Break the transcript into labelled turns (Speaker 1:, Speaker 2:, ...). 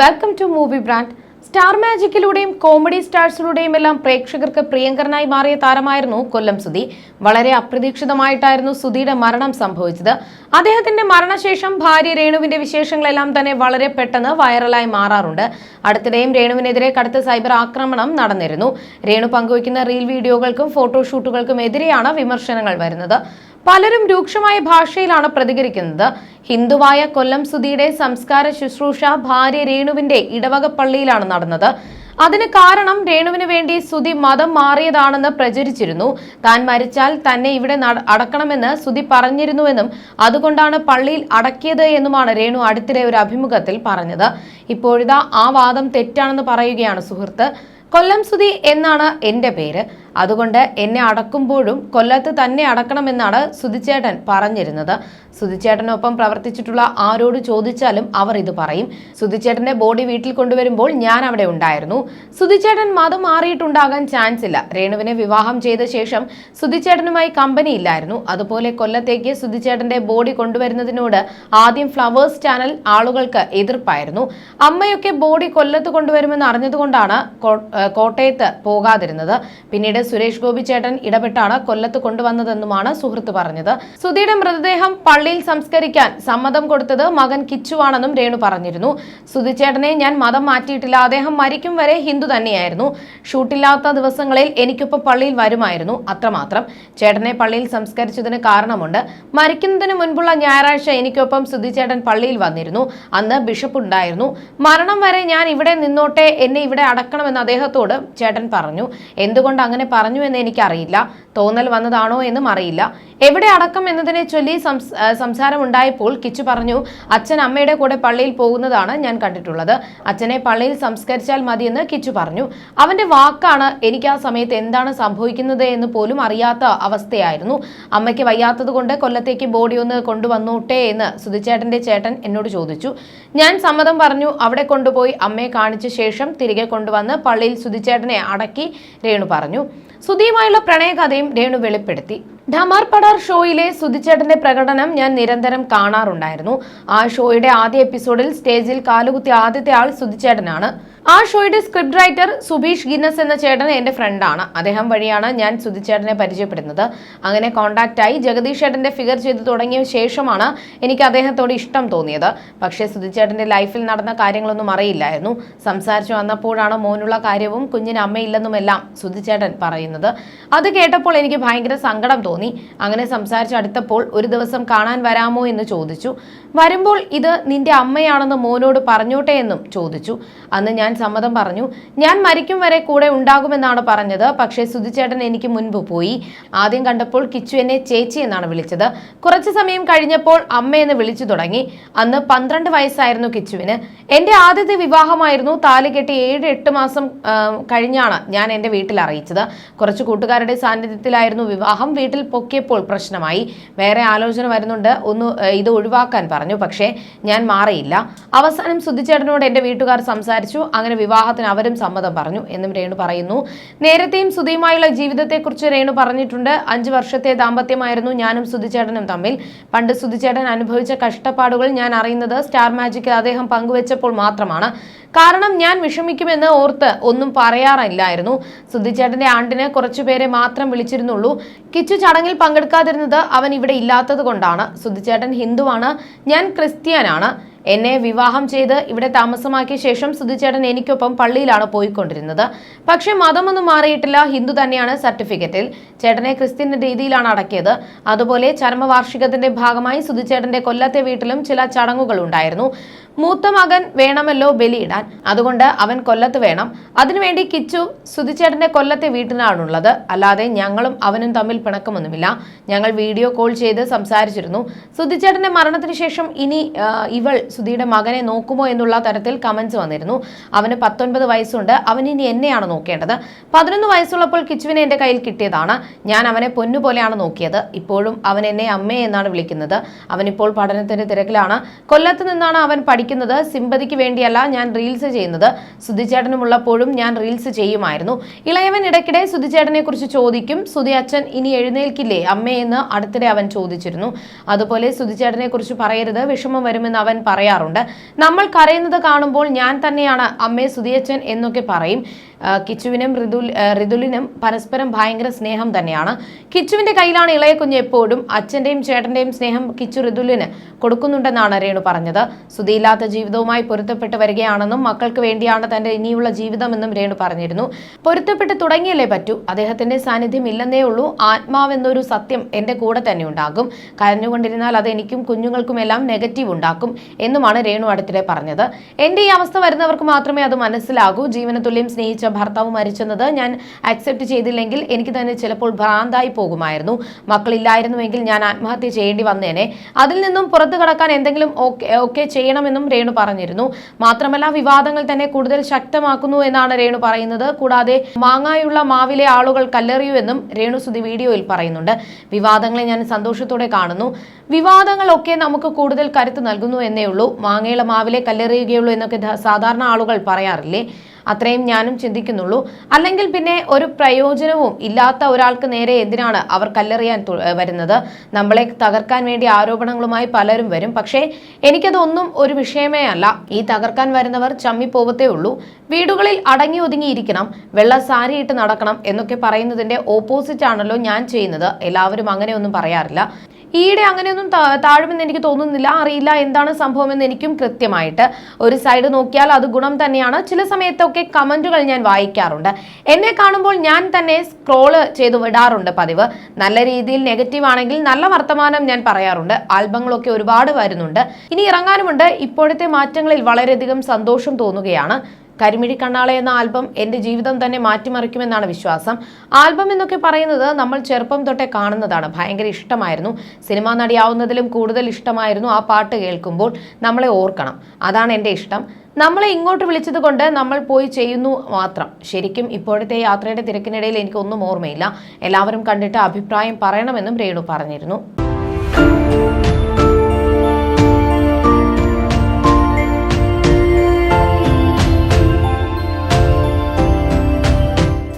Speaker 1: Welcome to movie brand star മാജിക്കിലൂടെയും comedy സ്റ്റാർസിലൂടെയും എല്ലാം പ്രേക്ഷകർക്ക് പ്രിയങ്കരനായി മാറിയ താരമായിരുന്നു കൊല്ലം സുധി. വളരെ അപ്രതീക്ഷിതമായിട്ടായിരുന്നു സുധിയുടെ മരണം സംഭവിച്ചത്. അദ്ദേഹത്തിന്റെ മരണശേഷം ഭാര്യ രേണുവിന്റെ വിശേഷങ്ങളെല്ലാം തന്നെ വളരെ പെട്ടെന്ന് വൈറലായി മാറാറുണ്ട്. അടുത്തിടെയും രേണുവിനെതിരെ കടുത്ത സൈബർ ആക്രമണം നടന്നിരുന്നു. രേണു പങ്കുവയ്ക്കുന്ന റീൽ വീഡിയോകൾക്കും ഫോട്ടോഷൂട്ടുകൾക്കും എതിരെയാണ് വിമർശനങ്ങൾ വരുന്നത്. പലരും രൂക്ഷമായ ഭാഷയിലാണ് പ്രതികരിക്കുന്നത്. ഹിന്ദുവായ കൊല്ലം സുധിയുടെ സംസ്കാര ശുശ്രൂഷ ഭാര്യ രേണുവിന്റെ ഇടവക പള്ളിയിലാണ് നടന്നത്. അതിന് കാരണം രേണുവിന് വേണ്ടി സുധി മതം മാറിയതാണെന്ന് പ്രചരിച്ചിരുന്നു. താൻ മരിച്ചാൽ തന്നെ ഇവിടെ അടക്കണമെന്ന് സുധി പറഞ്ഞിരുന്നുവെന്നും അതുകൊണ്ടാണ് പള്ളിയിൽ അടക്കിയത് എന്നുമാണ് രേണു അടുത്തിടെ ഒരു അഭിമുഖത്തിൽ പറഞ്ഞത്. ഇപ്പോഴിതാ ആ വാദം തെറ്റാണെന്ന് പറയുകയാണ് സുഹൃത്ത്. കൊല്ലം സുധി എന്നാണ് എന്റെ പേര്. അതുകൊണ്ട് എന്നെ അടക്കുമ്പോഴും കൊല്ലത്ത് തന്നെ അടക്കണമെന്നാണ് സുധിച്ചേട്ടൻ പറഞ്ഞിരുന്നത്. സുധിച്ചേട്ടനൊപ്പം പ്രവർത്തിച്ചിട്ടുള്ള ആരോട് ചോദിച്ചാലും അവർ ഇത് പറയും. സുധിച്ചേട്ടന്റെ ബോഡി വീട്ടിൽ കൊണ്ടുവരുമ്പോൾ ഞാൻ അവിടെ ഉണ്ടായിരുന്നു. സുധിച്ചേട്ടൻ മതം മാറിയിട്ടുണ്ടാകാൻ ചാൻസ് ഇല്ല. രേണുവിനെ വിവാഹം ചെയ്ത ശേഷം സുധിച്ചേട്ടനുമായി കമ്പനി ഇല്ലായിരുന്നു. അതുപോലെ കൊല്ലത്തേക്ക് സുധിച്ചേട്ടന്റെ ബോഡി കൊണ്ടുവരുന്നതിനോട് ആദ്യം ഫ്ലവേഴ്സ് ചാനൽ ആളുകൾക്ക് എതിർപ്പായിരുന്നു. അമ്മയൊക്കെ ബോഡി കൊല്ലത്ത് കൊണ്ടുവരുമെന്ന് അറിഞ്ഞതുകൊണ്ടാണ് കോട്ടയത്ത് പോകാതിരുന്നത്. പിന്നീട് സുരേഷ് ഗോപി ചേട്ടൻ ഇടപെട്ടാണ് കൊല്ലത്ത് കൊണ്ടുവന്നതെന്നുമാണ് സുഹൃത്ത് പറഞ്ഞത്. സുധിയുടെ മൃതദേഹം പള്ളിയിൽ സംസ്കരിക്കാൻ സമ്മതം കൊടുത്തത് മകൻ കിച്ചുവാണെന്നും രേണു പറഞ്ഞിരുന്നു. സുധി ചേട്ടനെ ഞാൻ മതം മാറ്റിയിട്ടില്ല. അദ്ദേഹം മരിക്കും വരെ ഹിന്ദു തന്നെയായിരുന്നു. ഷൂട്ടില്ലാത്ത ദിവസങ്ങളിൽ എനിക്കൊപ്പം പള്ളിയിൽ വരുമായിരുന്നു. അത്രമാത്രം. ചേട്ടനെ പള്ളിയിൽ സംസ്കരിച്ചതിന് കാരണമുണ്ട്. മരിക്കുന്നതിന് മുൻപുള്ള ഞായറാഴ്ച എനിക്കൊപ്പം സുധി ചേട്ടൻ പള്ളിയിൽ വന്നിരുന്നു. അന്ന് ബിഷപ്പ് ഉണ്ടായിരുന്നു മരണം വരെ ഞാൻ ഇവിടെ നിന്നോട്ടെ എന്നെ ഇവിടെ അടക്കണമെന്ന് അദ്ദേഹത്തോട് ചേട്ടൻ പറഞ്ഞു. എന്തുകൊണ്ട് അങ്ങനെ പറഞ്ഞു എന്ന് എനിക്കറിയില്ല. തോന്നൽ വന്നതാണോ എന്നും അറിയില്ല. എവിടെ അടക്കം എന്നതിനെ ചൊല്ലി സംസാരമുണ്ടായപ്പോൾ കിച്ചു പറഞ്ഞു അച്ഛൻ അമ്മയുടെ കൂടെ പള്ളിയിൽ പോകുന്നതാണ് ഞാൻ കണ്ടിട്ടുള്ളത്. അച്ഛനെ പള്ളിയിൽ സംസ്കരിച്ചാൽ മതിയെന്ന് കിച്ചു പറഞ്ഞു. അവന്റെ വാക്കാണ് എനിക്ക് ആ സമയത്ത് എന്താണ് സംഭവിക്കുന്നത് എന്ന് പോലും അറിയാത്ത അവസ്ഥയായിരുന്നു. അമ്മയ്ക്ക് വയ്യാത്തത് കൊണ്ട് കൊല്ലത്തേക്ക് ബോഡി ഒന്ന് കൊണ്ടുവന്നോട്ടെ എന്ന് സുധിച്ചേട്ടന്റെ ചേട്ടൻ എന്നോട് ചോദിച്ചു. ഞാൻ സമ്മതം പറഞ്ഞു അവിടെ കൊണ്ടുപോയി അമ്മയെ കാണിച്ച ശേഷം തിരികെ കൊണ്ടുവന്ന് പള്ളിയിൽ സുധിച്ചേട്ടനെ അടക്കി രേണു പറഞ്ഞു. സുധിയുമായുള്ള പ്രണയകഥയും രേണു വെളിപ്പെടുത്തി. ഢമാർ പടാർ ഷോയിലെ സുധിച്ചേട്ടന്റെ പ്രകടനം ഞാൻ നിരന്തരം കാണാറുണ്ടായിരുന്നു. ആ ഷോയുടെ ആദ്യ എപ്പിസോഡിൽ സ്റ്റേജിൽ കാലുകുത്തിയ ആദ്യത്തെ ആൾ സുധിച്ചേട്ടനാണ്. ആ ഷോയുടെ സ്ക്രിപ്റ്റ് റൈറ്റർ സുബീഷ് ഗിന്നസ് എന്ന ചേട്ടൻ എന്റെ ഫ്രണ്ടാണ്. അദ്ദേഹം വഴിയാണ് ഞാൻ സുധിച്ചേട്ടനെ പരിചയപ്പെടുന്നത്. അങ്ങനെ കോണ്ടാക്ട് ആയി ജഗദീഷ് ചേട്ടന്റെ ഫിഗർ ചെയ്ത് തുടങ്ങിയ ശേഷമാണ് എനിക്ക് അദ്ദേഹത്തോട് ഇഷ്ടം തോന്നിയത്. പക്ഷേ സുധിച്ചേട്ടന്റെ ലൈഫിൽ നടന്ന കാര്യങ്ങളൊന്നും അറിയില്ലായിരുന്നു. സംസാരിച്ചു വന്നപ്പോഴാണ് മോനുള്ള കാര്യവും കുഞ്ഞിന് അമ്മയില്ലെന്നുമെല്ലാം സുധിച്ചേട്ടൻ പറയുന്നത്. അത് കേട്ടപ്പോൾ എനിക്ക് ഭയങ്കര സങ്കടം തോന്നി. അങ്ങനെ സംസാരിച്ച് അടുത്തപ്പോൾ ഒരു ദിവസം കാണാൻ വരാമോ എന്ന് ചോദിച്ചു. വരുമ്പോൾ ഇത് നിന്റെ അമ്മയാണെന്ന് മോനോട് പറഞ്ഞോട്ടെ എന്നും ചോദിച്ചു. അന്ന് ഞാൻ സമ്മതം പറഞ്ഞു. ഞാൻ മരിക്കും വരെ കൂടെ ഉണ്ടാകുമെന്നാണ് പറഞ്ഞത്. പക്ഷേ സുധിച്ചേട്ടൻ എനിക്ക് മുൻപ് പോയി. ആദ്യം കണ്ടപ്പോൾ കിച്ചു എന്നെ ചേച്ചി എന്നാണ് വിളിച്ചത്. കുറച്ച് സമയം കഴിഞ്ഞപ്പോൾ അമ്മയെന്ന് വിളിച്ചു തുടങ്ങി. അന്ന് പന്ത്രണ്ട് വയസ്സായിരുന്നു കിച്ചുവിന്. എന്റെ ആദ്യത്തെ വിവാഹമായിരുന്നു താലി കെട്ടി ഏഴ് എട്ട് മാസം കഴിഞ്ഞാണ് ഞാൻ എന്റെ വീട്ടിൽ അറിയിച്ചത്. കുറച്ച് കൂട്ടുകാരുടെ സാന്നിധ്യത്തിലായിരുന്നു വിവാഹം. വീട്ടിൽ പൊക്കിയപ്പോൾ പ്രശ്നമായി. വേറെ ആലോചന വരുന്നുണ്ട്. ഒന്ന് ഇത് ഒഴിവാക്കാൻ പറഞ്ഞു. പക്ഷേ ഞാൻ മാറിയില്ല. അവസാനം സുധിച്ചേട്ടനോട് എന്റെ വീട്ടുകാർ സംസാരിച്ചു. അങ്ങനെ വിവാഹത്തിന് അവരും സമ്മതം പറഞ്ഞു എന്നും രേണു പറയുന്നു. നേരത്തെയും സുധിയുമായുള്ള ജീവിതത്തെക്കുറിച്ച് രേണു പറഞ്ഞിട്ടുണ്ട്. അഞ്ചു വർഷത്തെ ദാമ്പത്യമായിരുന്നു ഞാനും സുധിച്ചേട്ടനും തമ്മിൽ. പണ്ട് സുധിച്ചേട്ടൻ അനുഭവിച്ച കഷ്ടപ്പാടുകൾ ഞാൻ അറിയുന്നത് സ്റ്റാർ മാജിക്കിൽ അദ്ദേഹം പങ്കുവച്ചപ്പോൾ മാത്രമാണ്. കാരണം ഞാൻ വിഷമിക്കുമെന്ന് ഓർത്ത് ഒന്നും പറയാറില്ലായിരുന്നു. സുധിച്ചേട്ടന്റെ ആണ്ടിന് കുറച്ചുപേരെ മാത്രം വിളിച്ചിരുന്നുള്ളൂ. കിച്ചു ചടങ്ങിൽ പങ്കെടുക്കാതിരുന്നത് അവൻ ഇവിടെ ഇല്ലാത്തത് കൊണ്ടാണ് സുധിച്ചേട്ടൻ ഹിന്ദുവാണ്. ഞാൻ ക്രിസ്ത്യാനാണ്. എന്നെ വിവാഹം ചെയ്ത് ഇവിടെ താമസമാക്കിയ ശേഷം സുധിച്ചേട്ടൻ എനിക്കൊപ്പം പള്ളിയിലാണ് പോയിക്കൊണ്ടിരുന്നത്. പക്ഷേ മതമൊന്നും മാറിയിട്ടില്ല. ഹിന്ദു തന്നെയാണ് സർട്ടിഫിക്കറ്റിൽ. ചേട്ടനെ ക്രിസ്ത്യൻ രീതിയിലാണ് അടക്കിയത്. അതുപോലെ ചരമവാർഷികത്തിന്റെ ഭാഗമായി സുധിച്ചേട്ടന്റെ കൊല്ലത്തെ വീട്ടിലും ചില ചടങ്ങുകൾ ഉണ്ടായിരുന്നു. മൂത്ത മകൻ വേണമല്ലോ ബലിയിടാൻ. അതുകൊണ്ട് അവൻ കൊല്ലത്ത് വേണം. അതിനുവേണ്ടി കിച്ചു സുധിച്ചേട്ടന്റെ കൊല്ലത്തെ വീട്ടിലാണുള്ളത്. അല്ലാതെ ഞങ്ങളും അവനും തമ്മിൽ പിണക്കമൊന്നുമില്ല. ഞങ്ങൾ വീഡിയോ കോൾ ചെയ്ത് സംസാരിച്ചിരുന്നു. സുധിച്ചേട്ടന്റെ മരണത്തിന് ശേഷം ഇനി ഇവൾ സുധിയുടെ മകനെ നോക്കുമോ എന്നുള്ള തരത്തിൽ കമന്റ്സ് വന്നിരുന്നു. അവന് പത്തൊൻപത് വയസ്സുണ്ട്. അവൻ ഇനി എന്നെയാണ് നോക്കേണ്ടത്. പതിനൊന്ന് വയസ്സുള്ളപ്പോൾ കിച്ചുവിനെ എന്റെ കയ്യിൽ കിട്ടിയതാണ്. ഞാൻ അവനെ പൊന്നുപോലെയാണ് നോക്കിയത്. ഇപ്പോഴും അവൻ എന്നെ അമ്മേ എന്നാണ് വിളിക്കുന്നത്. അവനിപ്പോൾ പഠനത്തിന്റെ തിരക്കിലാണ്. കൊല്ലത്ത് നിന്നാണ് അവൻ പഠിക്കുന്നത് സിമ്പതിക്ക് വേണ്ടിയല്ല ഞാൻ റീൽസ് ചെയ്യുന്നത്. സുധിച്ചേട്ടനുമുള്ളപ്പോഴും ഞാൻ റീൽസ് ചെയ്യുമായിരുന്നു. ഇളയവൻ ഇടയ്ക്കിടെ സുധിച്ചേട്ടനെ കുറിച്ച് ചോദിക്കും സുധി അച്ഛൻ ഇനി എഴുന്നേൽക്കില്ലേ? അമ്മയെന്ന് അടുത്തിടെ അവൻ ചോദിച്ചിരുന്നു. അതുപോലെ സുധിച്ചേട്ടനെ കുറിച്ച് പറയരുത് വിഷമം വരുമെന്ന് അവൻ പറയാറുണ്ട്. നമ്മൾ കരയുന്നത് കാണുമ്പോൾ ഞാൻ തന്നെയാണ് അമ്മേ സുധിയച്ഛൻ എന്നൊക്കെ പറയും. കിച്ചുവിനും ഋതു ഋതുലിനും പരസ്പരം ഭയങ്കര സ്നേഹം തന്നെയാണ്. കിച്ചുവിന്റെ കയ്യിലാണ് ഇളയ കുഞ്ഞ് എപ്പോഴും. അച്ഛന്റെയും ചേട്ടന്റെയും സ്നേഹം കിച്ചു ഋതുലിന് കൊടുക്കുന്നുണ്ടെന്നാണ് രേണു പറഞ്ഞത്. സുധിയില്ലാത്ത ജീവിതവുമായി പൊരുത്തപ്പെട്ട് വരികയാണെന്നും മക്കൾക്ക് വേണ്ടിയാണ് തന്റെ ഇനിയുള്ള ജീവിതമെന്നും രേണു പറഞ്ഞിരുന്നു. പൊരുത്തപ്പെട്ട് തുടങ്ങിയല്ലേ പറ്റൂ? അദ്ദേഹത്തിന്റെ സാന്നിധ്യം ഇല്ലെന്നേ ഉള്ളൂ. ആത്മാവെന്നൊരു സത്യം എന്റെ കൂടെ തന്നെ ഉണ്ടാകും. കരഞ്ഞുകൊണ്ടിരുന്നാൽ അത് എനിക്കും കുഞ്ഞുങ്ങൾക്കുമെല്ലാം നെഗറ്റീവ് ഉണ്ടാക്കും എന്നുമാണ് രേണു അടുത്തിടെ പറഞ്ഞത്. എന്റെ ഈ അവസ്ഥ വരുന്നവർക്ക് മാത്രമേ അത് മനസ്സിലാകൂ. ജീവനത്തുല്യം സ്നേഹിച്ച ഭർത്താവ് മരിച്ചെന്നത് ഞാൻ അക്സെപ്റ്റ് ചെയ്തില്ലെങ്കിൽ എനിക്ക് തന്നെ ചിലപ്പോൾ ഭ്രാന്തായി പോകുമായിരുന്നു. മക്കളില്ലായിരുന്നുവെങ്കിൽ ഞാൻ ആത്മഹത്യ ചെയ്യേണ്ടി വന്നേനെ. അതിൽ നിന്നും പുറത്തു കടക്കാൻ എന്തെങ്കിലും ഓക്കെ ഓക്കെ ചെയ്യണമെന്നും രേണു പറഞ്ഞിരുന്നു. മാത്രമല്ല വിവാദങ്ങൾ തന്നെ കൂടുതൽ ശക്തമാക്കുന്നു എന്നാണ് രേണു പറയുന്നത്. കൂടാതെ മാങ്ങായുള്ള മാവിലെ ആളുകൾ കല്ലെറിയൂ എന്നും രേണു സുധി വീഡിയോയിൽ പറയുന്നുണ്ട്. വിവാദങ്ങളെ ഞാൻ സന്തോഷത്തോടെ കാണുന്നു. വിവാദങ്ങളൊക്കെ നമുക്ക് കൂടുതൽ കരുത്ത് നൽകുന്നു എന്നേ ഉള്ളൂ. മാങ്ങയുള്ള മാവിലെ കല്ലെറിയുകയുള്ളൂ എന്നൊക്കെ സാധാരണ ആളുകൾ പറയാറില്ലേ? അത്രയും ഞാനും ചിന്തിക്കുന്നുള്ളൂ. അല്ലെങ്കിൽ പിന്നെ ഒരു പ്രയോജനവും ഇല്ലാത്ത ഒരാൾക്ക് നേരെ എന്തിനാണ് അവർ കല്ലെറിയാൻ വരുന്നത്? നമ്മളെ തകർക്കാൻ വേണ്ടി ആരോപണങ്ങളുമായി പലരും വരും. പക്ഷേ എനിക്കതൊന്നും ഒരു വിഷയമേ അല്ല ഈ തകർക്കാൻ വരുന്നവർ ചമ്മിപ്പോവത്തേ ഉള്ളൂ. വീടുകളിൽ അടങ്ങി ഒതുങ്ങിയിരിക്കണം. വെള്ള സാരിയിട്ട് നടക്കണം എന്നൊക്കെ പറയുന്നതിന്റെ ഓപ്പോസിറ്റ് ആണല്ലോ ഞാൻ ചെയ്യുന്നത്. എല്ലാവരും അങ്ങനെയൊന്നും പറയാറില്ല. ഈയിടെ അങ്ങനെയൊന്നും താഴുമെന്ന് എനിക്ക് തോന്നുന്നില്ല. അറിയില്ല എന്താണ് സംഭവമെന്ന് എനിക്കും കൃത്യമായിട്ട്. ഒരു സൈഡ് നോക്കിയാൽ അത് ഗുണം തന്നെയാണ്. ചില സമയത്തൊക്കെ കമന്റുകൾ ഞാൻ വായിക്കാറുണ്ട്. എന്നെ കാണുമ്പോൾ ഞാൻ തന്നെ സ്ക്രോൾ ചെയ്ത് വിടാറുണ്ട് പതിവ്. നല്ല രീതിയിൽ നെഗറ്റീവ് ആണെങ്കിൽ നല്ല വർത്തമാനം ഞാൻ പറയാറുണ്ട്. ആൽബങ്ങളൊക്കെ ഒരുപാട് വരുന്നുണ്ട്. ഇനി ഇറങ്ങാനുമുണ്ട്. ഇപ്പോഴത്തെ മാറ്റങ്ങളിൽ വളരെയധികം സന്തോഷം തോന്നുകയാണ്. കരിമിഴി കണ്ണാളെ എന്ന ആൽബം എന്റെ ജീവിതം തന്നെ മാറ്റിമറിക്കുമെന്നാണ് വിശ്വാസം. ആൽബം എന്നൊക്കെ പറയുന്നത് നമ്മൾ ചെറുപ്പം തൊട്ടേ കാണുന്നതാണ്. ഭയങ്കര ഇഷ്ടമായിരുന്നു. സിനിമാ നടിയാവുന്നതിലും കൂടുതൽ ഇഷ്ടമായിരുന്നു ആ പാട്ട് കേൾക്കുമ്പോൾ. നമ്മളെ ഓർക്കണം. അതാണ് എന്റെ ഇഷ്ടം. നമ്മളെ ഇങ്ങോട്ട് വിളിച്ചത് കൊണ്ട് നമ്മൾ പോയി ചെയ്യുന്നു മാത്രം. ശരിക്കും ഇപ്പോഴത്തെ യാത്രയുടെ തിരക്കിനിടയിൽ എനിക്കൊന്നും ഓർമ്മയില്ല. എല്ലാവരും കണ്ടിട്ട് അഭിപ്രായം പറയണമെന്നും രേണു പറഞ്ഞിരുന്നു.